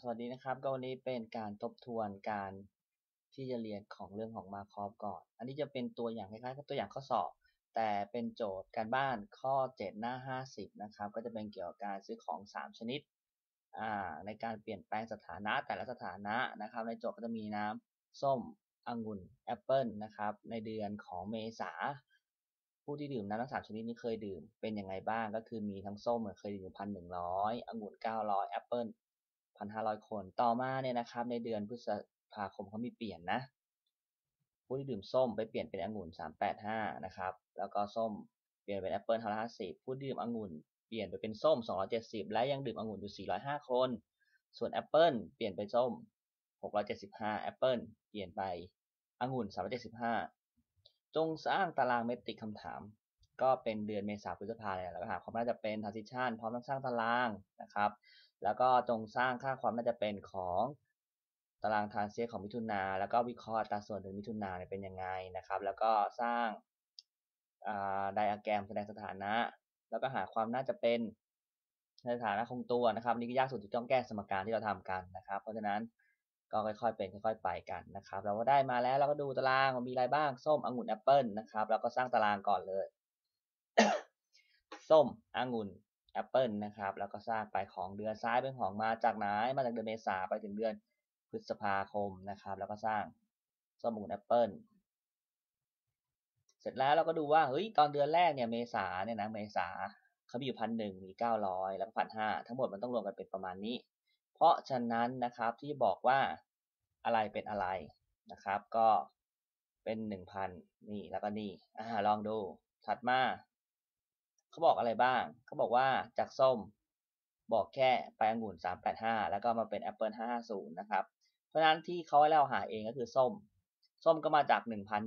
สวัสดีนะครับ ก็วันนี้เป็นการทบทวนการที่จะเรียนของเรื่องของมาคอฟก่อน อันนี้จะเป็นตัวอย่างคล้ายๆกับตัวอย่างข้อสอบ แต่เป็นโจทย์การบ้านข้อ 7 หน้า 50 นะครับ ก็จะเป็นเกี่ยวกับการซื้อของ 3 ชนิดอ่าในการเปลี่ยนแปลงสถานะแต่ละสถานะนะครับ ในโจทย์ก็จะมีน้ำส้มองุ่นแอปเปิลนะครับ ในเดือนของเมษาผู้ที่ดื่มน้ำทั้งสามชนิดนี้เคยดื่มเป็นยังไงบ้างก็คือมีทั้งส้มเคยดื่มพันหนึ่งร้อยองุ่นเก้าร้อยแอปเปิล พันห้าร้อยคน ต่อมาเนี่ยนะครับในเดือนพฤษภาคมเขามีเปลี่ยนนะ ผู้ที่ดื่มส้มไปเปลี่ยนเป็นองุ่นสามแปดห้านะครับ แล้วก็ส้มเปลี่ยนเป็นแอปเปิลห้าร้อยห้าสิบผู้ดื่มองุ่นเปลี่ยนไปเป็นส้มสองร้อยเจ็ดสิบและยังดื่มองุ่นอยู่สี่ร้อยห้าคน ส่วนแอปเปิลเปลี่ยนเป็นส้มหกร้อยเจ็ดสิบห้าแอปเปิลเปลี่ยนไปองุ่นสามร้อยเจ็ดสิบห้าจงสร้างตารางเมตริกคำถามก็เป็นเดือนเมษาพฤษภาเลยแล้วก็หาความน่าจะเป็น transition พร้อมทั้งสร้างตารางนะครับ แล้วก็จงสร้างค่าความน่าจะเป็นของตารางทรานเซียของมิถุนาแล้วก็วิเคราะห์อัตราส่วนถึงมิถุนาเป็นยังไงนะครับ แล้วก็สร้างไดอะแกรมแสดงสถานะ แล้วก็หาความน่าจะเป็นสถานะคงตัวนะครับนี่ก็ยากสุดที่ต้องแก้สมการที่เราทำกันนะครับ เพราะฉะนั้นก็ค่อยๆเป็นค่อยๆไปกันนะครับ เราก็ได้มาแล้วเราก็ดูตารางมันมีอะไรบ้างส้มองุ่นแอปเปิลนะครับเราก็สร้างตารางก่อนเลย ส้มองุ่น แอปเปิลนะครับ แล้วก็สร้างไปของเดือนซ้ายเป็นของมาจากไหนมาจากเดือนเมษาไปถึงเดือนพฤษภาคมนะครับ แล้วก็สร้างสมองุ่นแอปเปิลเสร็จแล้วเราก็ดูว่าเฮ้ยตอนเดือนแรกเนี่ยเมษาเนี่ยนะเมษาเขามีอยู่พันหนึ่งมีเก้าร้อยแล้วก็พันห้าทั้งหมดมันต้องรวมกันเป็นประมาณนี้ เพราะฉะนั้นนะครับที่บอกว่าอะไรเป็นอะไรนะครับ ก็เป็นหนึ่งพันนี่แล้วก็นี่อ่าลองดูถัดมา เขาบอกอะไรบ้าง เขาบอกว่าจากส้มบอกแค่ไปองุ่น 385 แล้วก็มาเป็นแอปเปิล550 นะครับ เพราะฉะนั้นที่เขาให้เราหาเองก็คือส้ม ส้มก็มาจาก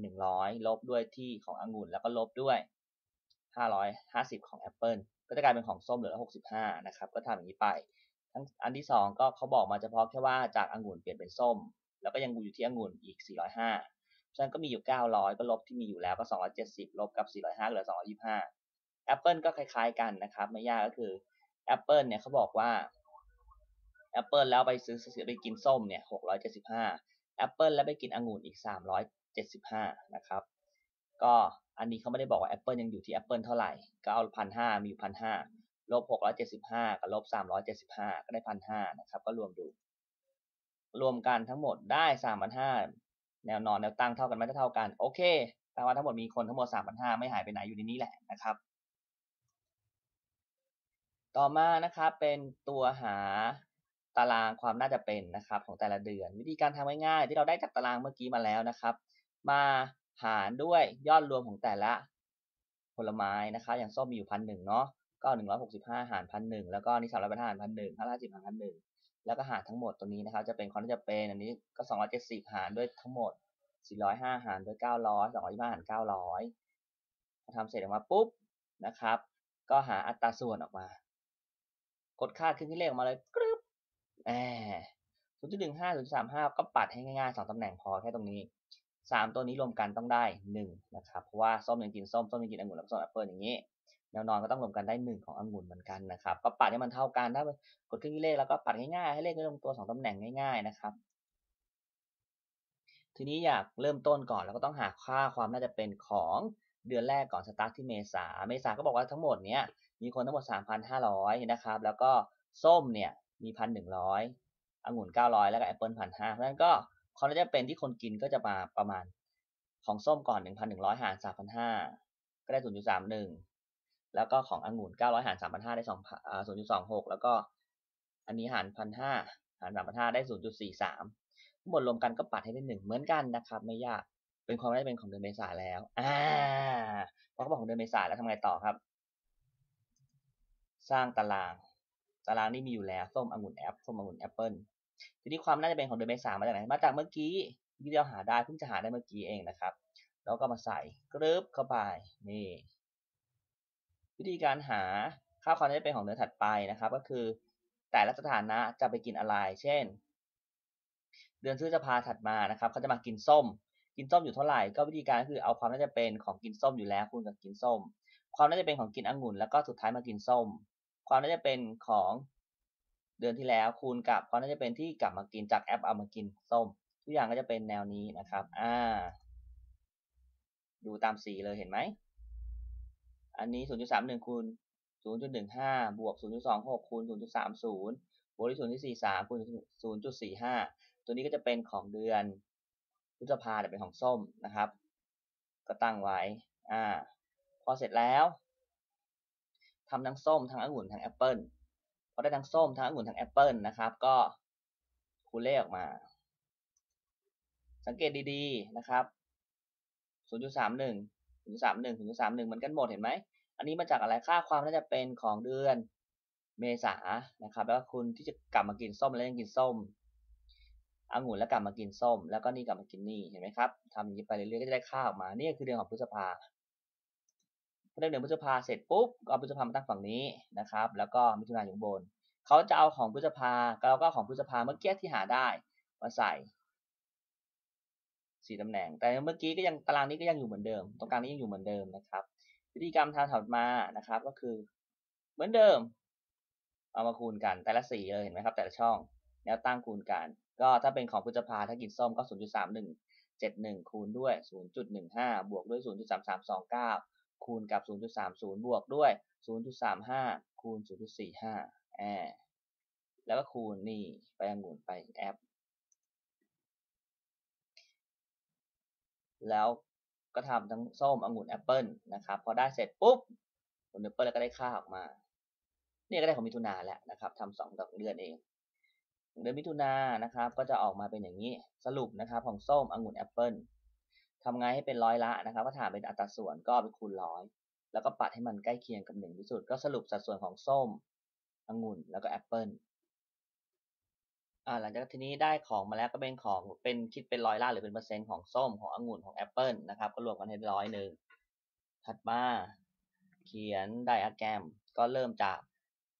1,100 ลบด้วยที่ขององุ่น แล้วก็ลบด้วย 550 ของแอปเปิลก็จะกลายเป็นของส้มเหลือ 65 นะครับ ก็ทำอย่างนี้ไป ทั้งอันที่ 2 ก็เขาบอกมาเฉพาะแค่ว่าจากองุ่นเปลี่ยนเป็นส้ม แล้วก็ยังอยู่ที่องุ่นอีก 405 ฉะนั้นก็มีอยู่ 900 ก็ลบที่มีอยู่แล้วก็ 270 ลบกับ 405 เหลือ 225 Apple ก็คล้ายๆกันนะครับ ไม่ยากก็คือ Apple เนี่ยเขาบอกว่า Apple แล้วไปซื้อไปกินส้มเนี่ย675 Apple แล้วไปกินองุ่นอีก 375 นะครับ ก็อันนี้เขาไม่ได้บอกว่า Apple ยังอยู่ที่ Apple เท่าไหร่ก็เอาพันห้ามีอยู่พันห้าลบ675กับลบ375ก็ได้พันห้านะครับ ก็รวมดู รวมกันทั้งหมดได้3,500แนวนอนแนวตั้งเท่ากันไหมถ้าเท่ากัน โอเคแปลว่าทั้งหมดมีคนทั้งหมด3,500ไม่หายไปไหนอยู่ในนี้แหละนะครับ ต่อมานะครับเป็นตัวหาตารางความน่าจะเป็นนะครับของแต่ละเดือน วิธีการทำง่ายๆที่เราได้จากตารางเมื่อกี้มาแล้วนะครับ มาหารด้วยยอดรวมของแต่ละผลไม้นะครับ อย่างส้มมีอยู่พันหนึ่งเนาะก็หนึ่งร้อยหกสิบห้าหารพันหนึ่งแล้วก็นี่สามร้อยเป็นหารพันหนึ่งห้าร้อยสิบหารพันหนึ่งแล้วก็หารทั้งหมดตัวนี้นะครับ จะเป็นความน่าจะเป็นอันนี้ก็สองร้อยเจ็ดสิบหารด้วยทั้งหมดสี่ร้อยห้าหารด้วยเก้าร้อยสองร้อยยี่ห้าหารเก้าร้อยทำเสร็จออกมาปุ๊บนะครับ ก็หาอัตราส่วนออกมา กดค่าขึ้นที่เลขออกมาเลยกรึ๊บแหมศูนย์จุดหนึ่งห้าศูนย์สามห้าก็ปัดให้ง่ายๆสองตำแหน่งพอแค่ตรงนี้สามตัวนี้รวมกันต้องได้หนึ่งนะครับ เพราะว่าส้มยังกินส้ม ส้มยังกินองุ่นแล้วส้มแอปเปิลอย่างนี้ แนวนอนก็ต้องรวมกันได้หนึ่งขององุ่นเหมือนกันนะครับ ก็ปัดให้มันเท่ากัน ถ้ากดขึ้นที่เลขแล้วก็ปัดง่ายๆ ให้เลขได้ลงตัวสองตำแหน่งง่ายๆนะครับ ทีนี้อยากเริ่มต้นก่อนเราก็ต้องหาค่าความน่าจะเป็นของเดือนแรกก่อนสตาร์ทที่เมษา เมษาก็บอกว่าทั้งหมดเนี้ย มีคนทั้งหมด 3,500 นะครับ แล้วก็ส้มเนี่ยมี1,100องุ่น900แล้วก็แอปเปิล1,500เพราะฉะนั้นก็ความน่าจะเป็นที่คนกินก็จะมาประมาณของส้มก่อน1,100หาร3,500ก็ได้0.31แล้วก็ขององุ่น900หาร3,500ได้2 0.26แล้วก็อันนี้หาร1,500หาร3,500ได้0.43ทั้งหมดรวมกันก็ปัดให้ได้หนึ่งเหมือนกันนะครับ ไม่ยากเป็นความได้เป็นของเดือนเมษาแล้วอ่าพอเขาบอกของเดือนเมษาแล้วทำไงต่อครับ สร้างตาราง ตารางนี้มีอยู่แล้วส้มองุ่นแอปส้มองุ่นแอปเปิลทีนี้ความน่าจะเป็นของเดือนเมษามาจากไหนมาจากเมื่อกี้ที่เราหาได้เพิ่งจะหาได้เมื่อกี้เองนะครับ แล้วก็มาใส่กรึบเข้าไปนี่วิธีการหาค่าความน่าจะเป็นของเดือนถัดไปนะครับ ก็คือแต่ละสถานะจะไปกินอะไร เช่น เดือนพฤษภาถัดมานะครับเขาจะมากินส้ม กินส้มอยู่เท่าไหร่ ก็วิธีการก็คือเอาความน่าจะเป็นของกินส้มอยู่แล้วคูณกับกินส้ม ความน่าจะเป็นของกินองุ่นแล้วก็สุดท้ายมากินส้ม ความน่าจะเป็นของเดือนที่แล้วคูณกับเขามน่าจะเป็นที่กลับมากินจากแอปเอามากินส้ม ทุกอย่างก็จะเป็นแนวนี้นะครับ อ่า ดูตามสีเลยเห็นไหม อันนี้ 0.31 คูณ 0.15 บวก 0.26 คูณ 0.30 บวกที่0.43 คูณ 0.45 ตัวนี้ก็จะเป็นของเดือนพฤษภาแต่เป็นของส้มนะครับ ก็ตั้งไว้ อ่า พอเสร็จแล้ว ทำทั้งส้มทั้งองุ่นทั้งแอปเปิลพอได้ทั้งส้มทั้งองุ่นทั้งแอปเปิลนะครับ ก็คูณเลขออกมา สังเกตดีๆนะครับ 0.31 0.31 0.31มันกันหมดเห็นไหม อันนี้มาจากอะไรค่าความน่าจะเป็นของเดือนเมษานะครับ แล้วคุณที่จะกลับมากินส้มแล้วยังกินส้มองุ่นแล้วกลับมากินส้ม แล้วก็นี่กลับมากินนี่เห็นไหมครับทำอย่างนี้ไปเรื่อยๆก็จะได้ค่าออกมา นี่คือเดือนของพฤษภา พอได้เดือนพฤษภาเสร็จปุ๊บก็เอาพฤษภามาตั้งฝั่งนี้นะครับ แล้วก็มิถุนายนอยู่บนเขาจะเอาของพฤษภาแล้วก็ของพฤษภาเมื่อกี้ที่หาได้มาใส่สี่ตำแหน่ง แต่เมื่อกี้ก็ยังตารางนี้ก็ยังอยู่เหมือนเดิม ตรงกลางนี้ยังอยู่เหมือนเดิมนะครับ วิธีการมทำถัดมานะครับ ก็คือเหมือนเดิม เอามาคูณกันแต่ละสีเลยเห็นไหมครับ แต่ละช่องแนวตั้งคูณกัน ก็ถ้าเป็นของพฤษภาถ้ากินส้มก็ 0.31 71 คูณด้วย 0.15 บวกด้วย 0.3329 คูณกับ 0.30 บวกด้วย 0.35 คูณ 0.45แอแล้วก็คูณนี่ไปองุ่นไปแอป แล้วก็ทำทั้งส้มองุ่นแอปเปิลนะครับพอได้เสร็จปุ๊บผลแอปเปิลแล้วก็ได้ค่าออกมา นี่ก็ได้ของมิถุนาแล้วนะครับทำสองดอกเดือนเองเดือนมิถุนานะครับก็จะออกมาเป็นอย่างนี้สรุปนะครับของส้มองุ่นแอปเปิล ทำไงให้เป็นร้อยละนะครับก็ถามเป็นอัตราส่วนก็ไปคูณร้อยแล้วก็ปัดให้มันใกล้เคียงกับหนึ่งที่สุด ก็สรุปสัดส่วนของส้มองุ่นแล้วก็แอปเปิลอ่าหลังจากทีนี้ได้ของมาแล้วก็เป็นของเป็นคิดเป็นร้อยละหรือเป็นเปอร์เซ็นต์ของส้มขององุ่นของแอปเปิลนะครับก็รวมกันให้ร้อยหนึ่งถัดมาเขียนไดอะแกรมก็เริ่มจาก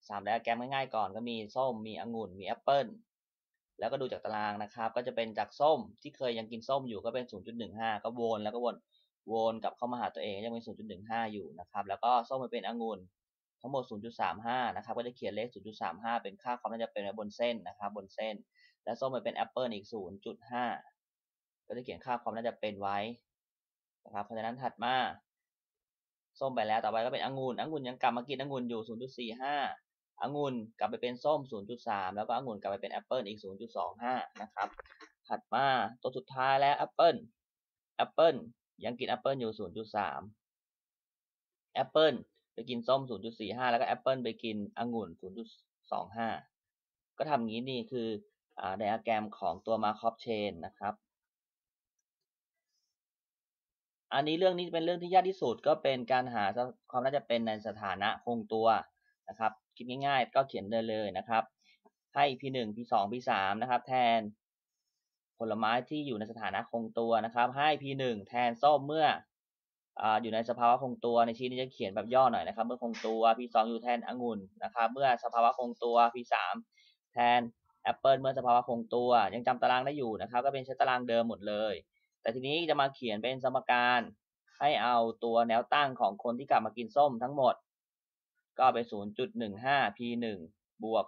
สามไดอะแกรมง่ายๆก่อนก็มีส้มมีองุ่นมีแอปเปิล แล้วก็ดูจากตารางนะครับ ก็จะเป็นจากส้มที่เคยยังกินส้มอยู่ก็เป็น 0.15 ก็วนแล้วก็วนวนกลับเข้ามาหาตัวเองยังเป็น 0.15 อยู่นะครับ แล้วก็ส้มมาเป็นองุ่นทั้งหมด 0.35 นะครับ ก็จะเขียนเลข 0.35 เป็นค่าความน่าจะเป็นบนเส้นนะครับ บนเส้น และส้มไปเป็นแอปเปิลอีก 0.5 ก็จะเขียนค่าความน่าจะเป็นไว้นะครับ เพราะฉะนั้นถัดมา ส้มไปแล้ว ต่อไปก็เป็นองุ่นองุ่นยังกลับมากินองุ่นอยู่ 0.45 องุ่นกลับไปเป็นส้ม 0.3 แล้วก็องุ่นกลับไปเป็นแอปเปิลอีก 0.25 นะครับ ถัดมาตัวสุดท้ายแล้วแอปเปิลแอปเปิลยังกินแอปเปิลอยู่ 0.3 แอปเปิลไปกินส้ม 0.45 แล้วก็แอปเปิลไปกินองุ่น 0.25 ก็ทำงี้นี่คือไดอะแกรมของตัวมาคอฟเชนนะครับ อันนี้เรื่องนี้เป็นเรื่องที่ยากที่สุดก็เป็นการหาความน่าจะเป็นในสถานะคงตัว นะครับคิดง่ายๆ ก็เขียนได้เลยนะครับ ให้ P1 P2 P3 นะครับ แทนผลไม้ที่อยู่ในสถานะคงตัวนะครับ ให้ P1 แทนส้มเมื่ออยู่ในสภาวะคงตัวในชี้นี้จะเขียนแบบย่อหน่อยนะครับ เมื่อคงตัว P2 อยู่แทนองุ่นนะครับ เมื่อสภาวะคงตัว P3 แทนแอปเปิลเมื่อสภาวะคงตัว ยังจำตารางได้อยู่นะครับ ก็เป็นใช้ตารางเดิมหมดเลย แต่ทีนี้จะมาเขียนเป็นสมการให้เอาตัวแนวตั้งของคนที่กลับมากินส้มทั้งหมด ก็เป็น 0.15 P1 บวก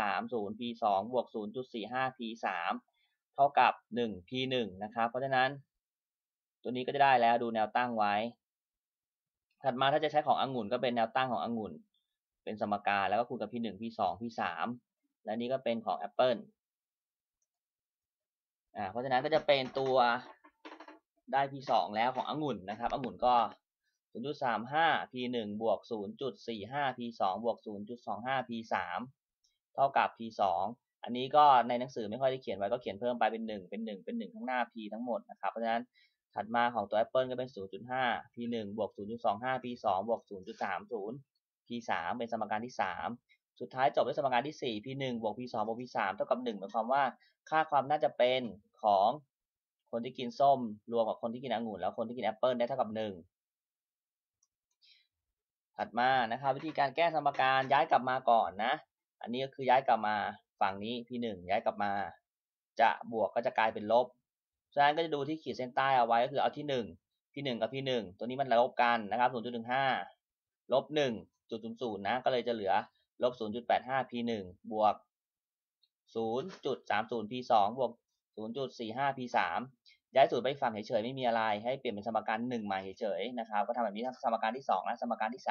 0.30 P2 บวก 0.45 P3 เท่ากับ 1 P1 นะครับ เพราะฉะนั้น ตัวนี้ก็จะได้แล้วดูแนวตั้งไว้ ถัดมาถ้าจะใช้ขององุ่นก็เป็นแนวตั้งขององุ่น เป็นสมการแล้วก็คูณกับ P1 P2 P3 และนี้ก็เป็นของ Apple อ่าเพราะฉะนั้นก็จะเป็นตัวได้ P2 แล้วขององุ่นนะครับองุ่นก็ 0.35 P1 บวก0.45 P2 บวก0.25 P3 เท่ากับ P2 อันนี้ก็ในหนังสือไม่ค่อยได้เขียนไว้ก็เขียนเพิ่มไปเป็น 1 เป็น 1 เป็น 1 ข้างหน้า P ทั้งหมดนะครับ เพราะฉะนั้นถัดมาของตัว Apple ก็เป็น 0.5 P1 บวก0.25 P2 บวก0.30 P3 เป็นสมการที่ 3 สุดท้ายจบด้วยสมการที่ 4 P1 บวก P2 บวก P3 เท่ากับ1หมายความว่าค่าความน่าจะเป็นของคนที่กินส้มรวมกับคนที่กินองุ่นแล้วคนที่กินแอปเปิลได้เท่ากับ 1 ถัดมานะครับ วิธีการแก้สมการย้ายกลับมาก่อนนะ อันนี้ก็คือย้ายกลับมาฝั่งนี้พี่หนึ่งย้ายกลับมา จะบวกก็จะกลายเป็นลบฉะนั้นก็จะดูที่ขีดเส้นใต้เอาไว้ก็คือเอาที่หนึ่งพี่หนึ่งกับพี่หนึ่งตัวนี้มันลบกันนะครับศูนย์จุดหนึ่งห้าลบหนึ่งจุดศูนย์ศูนย์นะก็เลยจะเหลือลบศูนย์จุดแปดห้าพีหนึ่งบวกศูนย์จุดสามศูนย์พีสองบวกศูนย์จุดสี่ห้าพีสาม ย้ายสูตรไปฝั่งเฉยๆไม่มีอะไร ให้เปลี่ยนเป็นสมการ1ใหม่เฉยๆนะครับ ก็ทำแบบนี้ทั้งสมการที่2และสมการที่3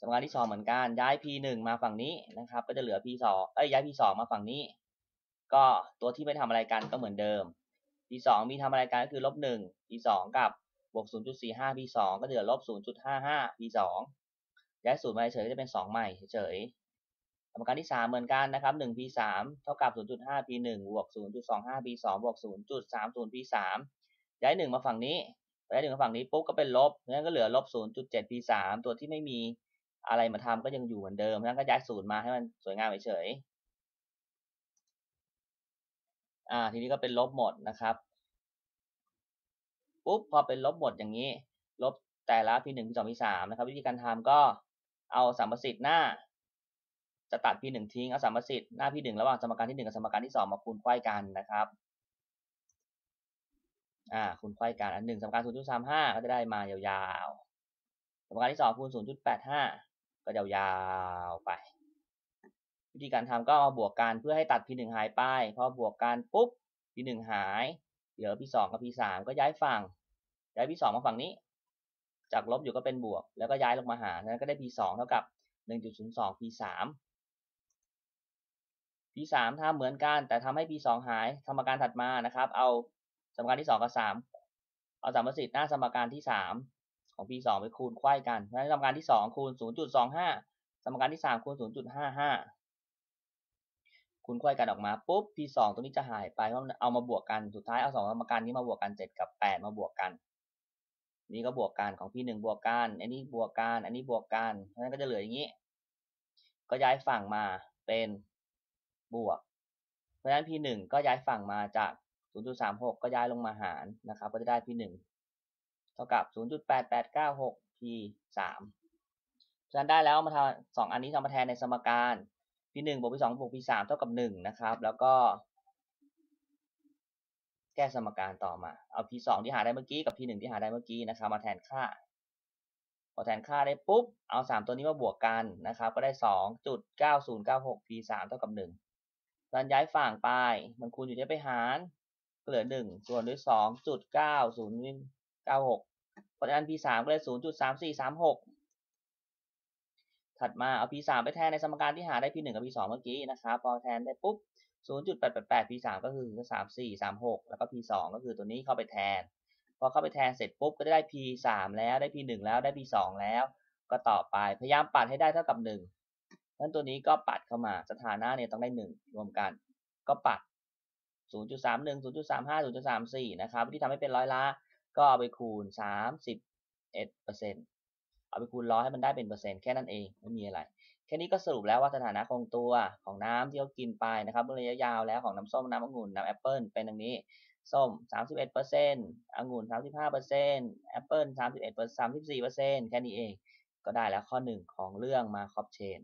สมการที่2เหมือนกันย้าย p 1มาฝั่งนี้นะครับ ก็จะเหลือ p 2เอ้ยย้าย p 2มาฝั่งนี้ ก็ตัวที่ไม่ทำอะไรกันก็เหมือนเดิม p 2มีทำอะไรกันก็คือลบ1 p 2กับบวก 0.45 p 2ก็เหลือลบ 0.55 p 2ย้ายสูตรมาเฉยก็จะเป็น 2 ใหม่เฉย สมการที่ 3 เหมือนกันนะครับ1 p 3เท่ากับ 0.5 p 1บวก 0.25 p 2บวก 0.30 p 3ย้าย1มาฝั่งนี้ย้าย1มาฝั่งนี้ปุ๊บก็เป็นลบงั้นก็เหลือลบ 0.7 p 3ตัวที่ไม่มีอะไรมาทำก็ยังอยู่เหมือนเดิมงั้นก็ย้ายสูตรมาให้มันสวยงามเฉยอ่า ทีนี้ก็เป็นลบหมดนะครับ ปุ๊บพอเป็นลบหมดอย่างนี้ ลบแต่ละ p 1 p 2 p 3นะครับ วิธีการทำก็เอาสัมประสิทธิ์หน้า จะตัด p 1 ทิ้งเอาสมประสิทธิ์หน้า p 1 ระหว่างสมการที่ 1 กับสมการที่ 2 มาคูณไขว้กันนะครับอ่าคูณไขว้กันอันหนึ่งสมการ 0.35 ก็จะได้มายาวๆ สมการที่ 2 คูณ 0.85 ก็ยาวๆไป วิธีการทำก็มาบวกกันเพื่อให้ตัด P1 หายไปพอบวกกันปุ๊บ P1 หายเหลือ P2 กับ P3 ก็ย้ายฝั่งย้าย P2 มาฝั่งนี้ จากลบอยู่ก็เป็นบวก แล้วก็ย้ายลงมาหารนั้นก็ได้ P2 เท่ากับ 1.02 P3 P3 ทำเหมือนกัน แต่ทำให้ P2 หายสมการถัดมานะครับ เอาสมการที่ 2 กับ 3 เอาสามประสิทธิ์หน้าสมการที่ 3 ของ P2 ไปคูณไขว้กันเพราะฉะนั้นสมการที่ 2 คูณ 0.25 สมการที่ 3 คูณ 0.55 คูณไขว้กันออกมาปุ๊บ p2 ตัวนี้จะหายไปเพราะเอามาบวกกันสุดท้ายเอาสองสมการนี้มาบวกกัน 7 กับ 8 มาบวกกัน นี่ก็บวกกันของ p1 บวกกันอันนี้บวกกันอันนี้บวกกันเพราะฉะนั้นก็จะเหลืออย่างนี้ ก็ย้ายฝั่งมาเป็น บวก เพราะฉะนั้น p1 ก็ย้ายฝั่งมาจาก 0.36 ก็ย้ายลงมาหารนะครับ ก็จะได้ p1 เท่ากับ 0.8896 p3 เพราะฉะนั้นได้แล้วมาทำสองอันนี้ทำมาแทนในสมการ p 1บวก p 2บวก p 3เท่ากับ 1 นะครับ แล้วก็ แก้สมการต่อมา เอา p 2ที่หาได้เมื่อกี้กับ p 1ที่หาได้เมื่อกี้นะครับ มาแทนค่าพอแทนค่าได้ปุ๊บ เอา 3 ตัวนี้มาบวกกันนะครับ ก็ได้ 2.9096 p 3เท่ากับ 1 ตอนย้ายฝั่งไป มันคูณอยู่ที่ไปหารเหลือ1ส่วนด้วย2.9096เพราะฉะนั้น p 3ก็เลย0.3436ถัดมาเอา p3 ไปแทนในสมการที่หาได้ p1 กับ p2 เมื่อกี้นะครับ พอแทนได้ปุ๊บ0.888 p3 ก็คือ34 36แล้วก็ p2 ก็คือตัวนี้เข้าไปแทน พอเข้าไปแทนเสร็จปุ๊บก็ได้ p3 แล้วได้ p1 แล้วได้ p2 แล้ว ก็ต่อไปพยายามปัดให้ได้เท่ากับ1นั้ นั้นตัวนี้ก็ปัดเข้ามาสถานะเนี่ยต้องได้ 1 รวมกัน ก็ปัด 0.31 0.35 0.34 นะครับที่ทำให้เป็นร้อยละ ก็เอาไปคูณ 31%เอาไปคูณร้อยให้มันได้เป็นเปอร์เซ็นต์แค่นั้นเองไม่มีอะไร แค่นี้ก็สรุปแล้วว่าสถานะคงตัวของน้ำที่เขากินไปนะครับระยะยาวแล้วของน้ำส้มน้ำองุ่นน้ำแอปเปิลเป็นดังนี้ส้ม 31%องุ่น 35%แอปเปิล31% 34%แค่นี้เอง ก็ได้แล้วข้อ 1 ของเรื่องมาคอบเชน